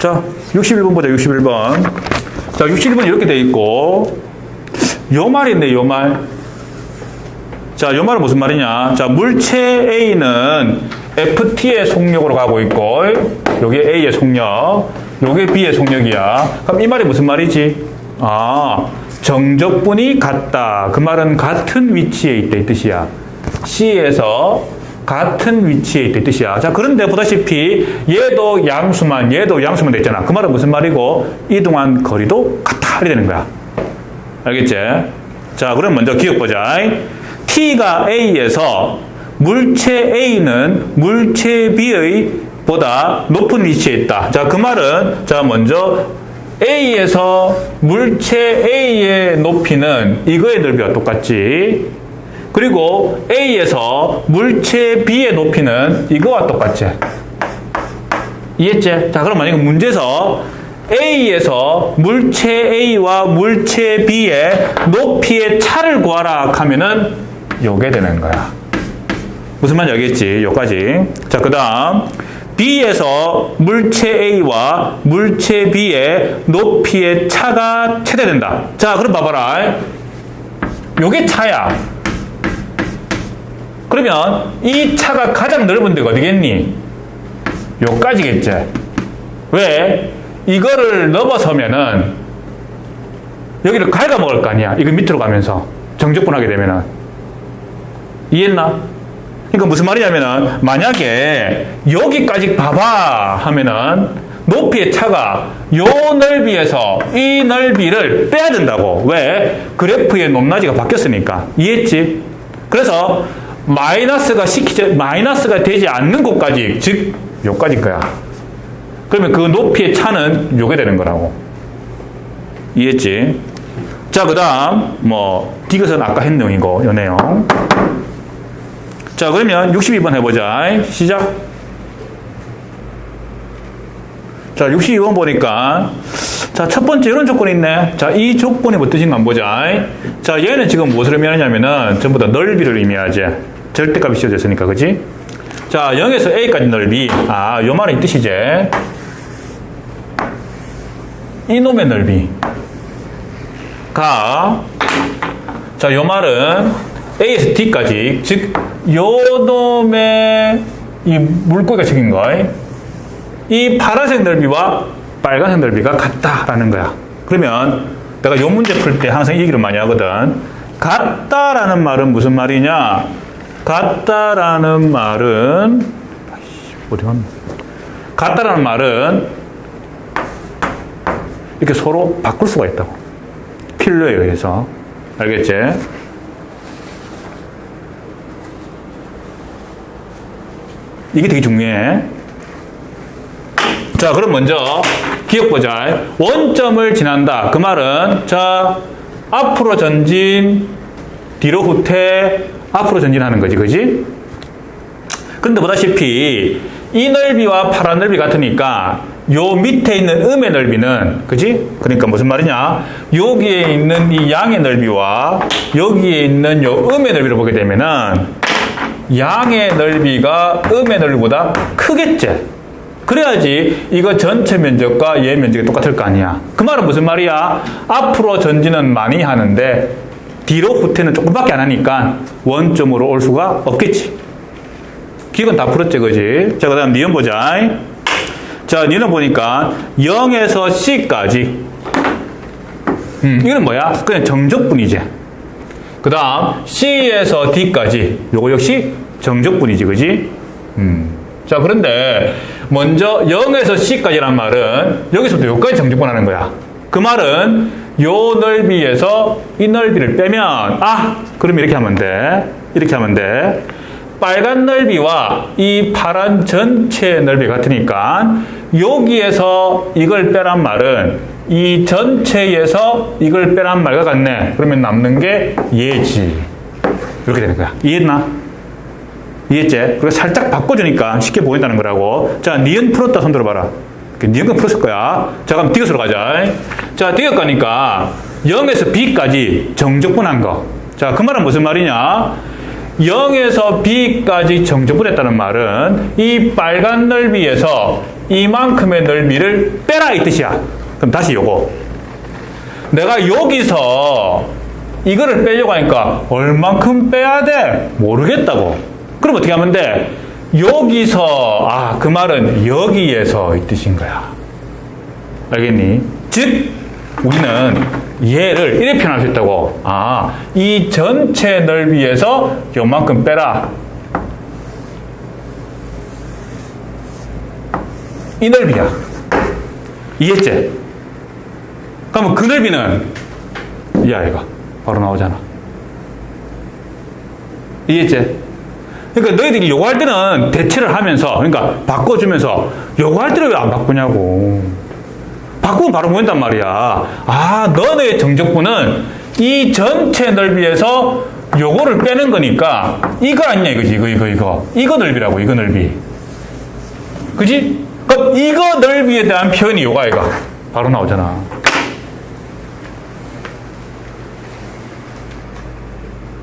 자, 61번 보자, 61번. 자, 61번 이렇게 돼 있고, 요 있네, 요 말. 자, 요 말은 무슨 말이냐. 자, 물체 A는 FT의 속력으로 가고 있고, 요게 A의 속력, 요게 B의 속력이야. 그럼 이 말이 무슨 말이지? 아, 정적분이 같다. 그 말은 같은 위치에 있다, 이 뜻이야. C에서 같은 위치에 있다, 이 뜻이야. 자, 그런데 보다시피 얘도 양수만, 얘도 양수만 됐잖아. 그 말은 무슨 말이고, 이동한 거리도 같아. 이렇게 되는 거야. 알겠지? 자, 그럼 먼저 기억 보자. T가 A에서 물체 A는 물체 B의 보다 높은 위치에 있다. 자, 그 말은, 자, 먼저 A에서 물체 A의 높이는 이거의 넓이와 똑같지. 그리고 A에서 물체 B의 높이는 이거와 똑같지. 이해했지? 자, 그럼 만약에 문제에서 A에서 물체 A와 물체 B의 높이의 차를 구하라 하면은 요게 되는 거야. 무슨 말인지 알겠지? 요까지. 자, 그 다음. B에서 물체 A와 물체 B의 높이의 차가 최대된다. 자, 그럼 봐봐라. 요게 차야. 그러면 이 차가 가장 넓은 데가 어디겠니? 요까지겠지. 왜? 이거를 넘어서면은 여기를 갉아먹을 거 아니야. 이거 밑으로 가면서 정적분하게 되면은 이해했나? 그러니까 무슨 말이냐면은 만약에 여기까지 봐봐 하면은 높이의 차가 요 넓이에서 이 넓이를 빼야 된다고. 왜? 그래프의 높낮이가 바뀌었으니까. 이해했지? 그래서 마이너스가 시키지 마이너스가 되지 않는 곳까지 즉 요까지인 거야. 그러면 그 높이의 차는 요게 되는 거라고. 이해했지? 자, 그 다음, 뭐, 디귿은 아까 했 내용이고, 요 내용. 자, 그러면 62번 해보자. 시작. 자, 62번 보니까, 자, 첫 번째 이런 조건이 있네. 자, 이 조건이 뭐 뜻인가 한번 보자. 자, 얘는 지금 무엇을 의미하냐면은, 전부 다 넓이를 의미하지. 절대값이 씌워졌으니까, 그지? 자, 0에서 A까지 넓이. 아, 요 말은 이 뜻이지. 이놈의 넓이 가 자, 요 말은 A에서 D까지 즉 요 놈의 이 물고기가 적인 거. 이 파란색 넓이와 빨간색 넓이가 같다라는 거야. 그러면 내가 요 문제 풀 때 항상 이 얘기를 많이 하거든. 같다라는 말은 무슨 말이냐? 같다라는 말은 갔나? 같다라는 말은 이렇게 서로 바꿀 수가 있다고. 필요에 의해서. 알겠지? 이게 되게 중요해. 자, 그럼 먼저 기억 보자. 원점을 지난다. 그 말은 자, 앞으로 전진, 뒤로 후퇴, 앞으로 전진하는 거지. 그지? 근데 보다시피 이 넓이와 파란 넓이 같으니까 요 밑에 있는 음의 넓이는 그지? 그러니까 무슨 말이냐? 여기에 있는 이 양의 넓이와 여기에 있는 요 음의 넓이를 보게 되면은 양의 넓이가 음의 넓이보다 크겠지. 그래야지 이거 전체 면적과 얘 면적이 똑같을 거 아니야. 그 말은 무슨 말이야? 앞으로 전진은 많이 하는데 뒤로 후퇴는 조금밖에 안 하니까 원점으로 올 수가 없겠지. 기억은 다 풀었지, 그지? 자, 그 다음 니은 보자. 자, 니은 보니까 0에서 C까지. 음, 이건 뭐야? 그냥 정적분이지. 그 다음 C에서 D까지. 요거 역시 정적분이지, 그지? 음. 자, 그런데 먼저 0에서 C까지란 말은 여기서부터 여기까지 정적분 하는 거야. 그 말은 요 넓이에서 이 넓이를 빼면 아, 그럼 이렇게 하면 돼. 이렇게 하면 돼. 빨간 넓이와 이 파란 전체 넓이 같으니까 여기에서 이걸 빼란 말은 이 전체에서 이걸 빼란 말과 같네. 그러면 남는 게 얘지. 이렇게 되는 거야. 이해했나? 이해했지? 그래서 살짝 바꿔주니까 쉽게 보인다는 거라고. 자, 니은 풀었다 손 들어봐라. 니은은 풀었을 거야. 자, 그럼 디귿으로 가자. 자, 디귿 가니까 0에서 B까지 정적분한 거. 자, 그 말은 무슨 말이냐? 0에서 b까지 정적분했다는 말은 이 빨간 넓이에서 이만큼의 넓이를 빼라 이 뜻이야. 그럼 다시 요거. 내가 여기서 이거를 빼려고 하니까 얼만큼 빼야 돼? 모르겠다고. 그럼 어떻게 하면 돼? 여기서, 아, 그 말은 여기에서 이 뜻인 거야. 알겠니? 즉, 우리는 얘를 이렇게 표현할 수 있다고. 아, 이 전체 넓이에서 요만큼 빼라. 이 넓이야. 이해했지? 그러면 그 넓이는 이 아이가 바로 나오잖아. 이해했지? 그러니까 너희들이 요거 할 때는 대체를 하면서, 그러니까 바꿔주면서, 요거 할 때는 왜안 바꾸냐고. 바꾸면 바로 보인단 말이야. 아, 너네의 정적분은 이 전체 넓이에서 요거를 빼는 거니까, 이거 아니냐, 이거지, 이거, 이거, 이거. 이거 넓이라고, 이거 넓이. 그지? 그럼 이거 넓이에 대한 표현이 요가, 이거. 바로 나오잖아.